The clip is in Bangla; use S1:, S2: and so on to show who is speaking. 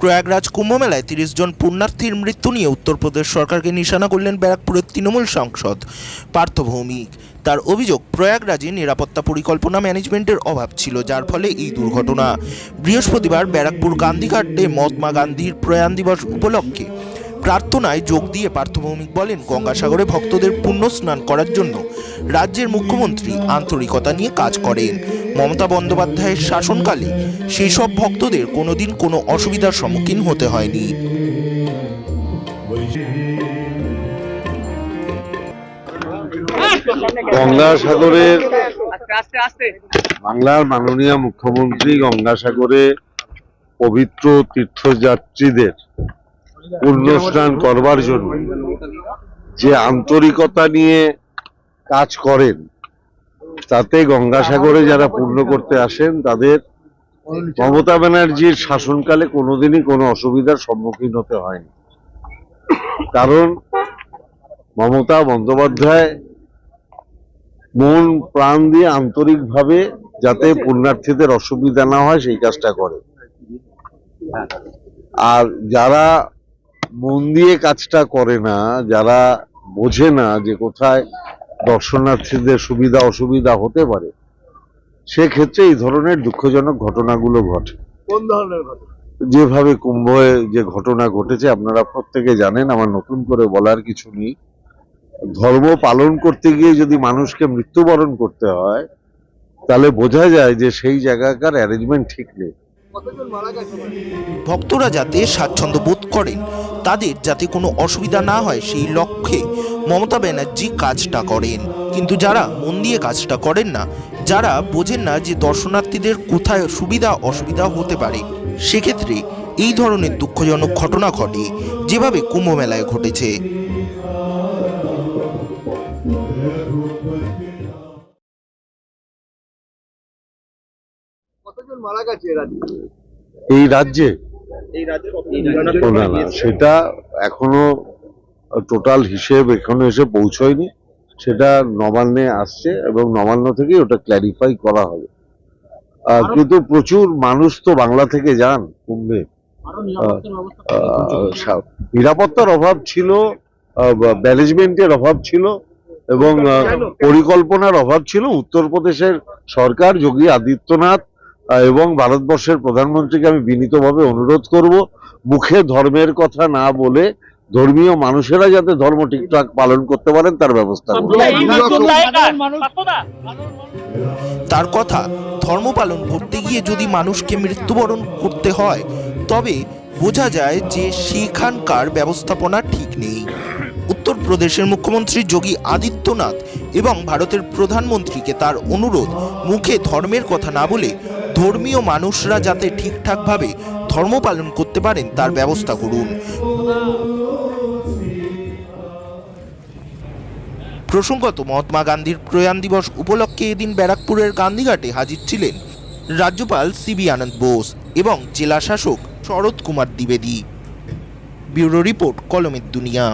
S1: প্রয়াগরাজ কুম্ভমেলায় তিরিশ জন পুণ্যার্থীর মৃত্যু নিয়ে উত্তরপ্রদেশ সরকারকে নিশানা করলেন ব্যারাকপুরের তৃণমূল সাংসদ পার্থ ভৌমিক। তার অভিযোগ, প্রয়াগরাজে নিরাপত্তা পরিকল্পনা ম্যানেজমেন্টের অভাব ছিল, যার ফলে এই দুর্ঘটনা। বৃহস্পতিবার ব্যারাকপুর গান্ধীঘাটে মহাত্মা গান্ধীর প্রয়াণ দিবস উপলক্ষে প্রার্থনায় যোগ দিয়ে পার্থভৌমিক বলেন গঙ্গাসাগরে ভক্তদের পুণ্য স্নান করার জন্য রাজ্যের মুখ্যমন্ত্রী আন্তরিকতা নিয়ে কাজ করেন। মমতা বন্দ্যোপাধ্যায়ের শাসনকালে সেই সব ভক্তদের কোনোদিন কোনো অসুবিধার সম্মুখীন হতে হয়নি।
S2: গঙ্গাসাগরের বাংলার মাননীয় মুখ্যমন্ত্রী গঙ্গাসাগরে পবিত্র তীর্থযাত্রীদের পুণ্য স্নান করবার জন্য যে আন্তরিকতা নিয়ে কাজ করেন, তাতে গঙ্গাসাগরে যারা পুণ্য করতে আসেন, তাদের মমতা ব্যানার্জির শাসনকালে কোনোদিনই কোনো অসুবিধার সম্মুখীন হতে হয়নি। কারণ মমতা বন্দ্যোপাধ্যায় মন প্রাণ দিয়ে আন্তরিকভাবে যাতে পুণ্যার্থীদের অসুবিধা না হয়, সেই কাজটা করে আর যারা দিয়ে কাজটা করে না যারা বোঝে না যে কোথায় দর্শনার্থীদের সুবিধা অসুবিধা হতে পারে সেক্ষেত্রে এই ধরনের দুঃখজনক ঘটনাগুলো ঘটে।
S3: কোন ধরনের ঘটনা?
S2: যেভাবে কুম্ভে যে ঘটনা ঘটেছে আপনারা প্রত্যেকে জানেন আমার নতুন করে বলার কিছু নেই। ধর্ম পালন করতে গিয়ে যদি মানুষকে মৃত্যুবরণ করতে হয় তাহলে বোঝা যায় যে সেই জায়গাকার অ্যারেঞ্জমেন্ট ঠিক নেই।
S1: ভক্তরা যাতে স্বাচ্ছন্দ্য বোধ করেন, তাদের যাতে কোনো অসুবিধা না হয় সেই লক্ষ্যে মমতা ব্যানার্জি কাজটা করেন। কিন্তু যারা মন দিয়ে কাজটা করেন না, যারা বোঝেন না যে দর্শনার্থীদের কোথায় সুবিধা অসুবিধা হতে পারে, সেক্ষেত্রে এই ধরনের দুঃখজনক ঘটনা ঘটে, যেভাবে কুম্ভ মেলায় ঘটেছে।
S3: কতজন মারা গেছে
S2: এই রাজ্যে? না না সেটা এখনও টোটাল হিসেব এখনও এসে পৌঁছয়নি। সেটা নবান্নে আসছে এবং নবান্ন থেকে ওটা ক্ল্যারিফাই করা হবে। কিন্তু প্রচুর মানুষ তো বাংলা থেকে যান কুম্ভে। নিরাপত্তার অভাব ছিল ম্যানেজমেন্টের অভাব ছিল এবং পরিকল্পনার অভাব ছিল। উত্তরপ্রদেশের সরকার যোগী আদিত্যনাথ এবং ভারতবর্ষের প্রধানমন্ত্রীকে আমি বিনীতভাবে অনুরোধ করব মুখে ধর্মের কথা না বলে ধর্মীয় মানুষেরা যাতে ধর্ম ঠিকঠাক পালন করতে পারেন তার ব্যবস্থা
S1: তার কথা ধর্ম পালন করতে গিয়ে যদি মানুষকে মৃত্যুবরণ করতে হয় তবে বোঝা যায় যে সেখানকার ব্যবস্থাপনা ঠিক নেই। উত্তরপ্রদেশের মুখ্যমন্ত্রী যোগী আদিত্যনাথ এবং ভারতের প্রধানমন্ত্রীকে তার অনুরোধ মুখে ধর্মের কথা না বলে ধর্মীয় মানুষরা যাতে ঠিকঠাকভাবে ধর্ম পালন করতে পারেন, তার ব্যবস্থা করুন। প্রসঙ্গত, মহাত্মা গান্ধীর প্রয়াণ দিবস উপলক্ষে এদিন ব্যারাকপুরের গান্ধীঘাটে হাজির ছিলেন রাজ্যপাল সিবি আনন্দ বোস এবং জেলা শাসক শরৎ কুমার দ্বিবেদী। ব্যুরো রিপোর্ট, কলমের দুনিয়া।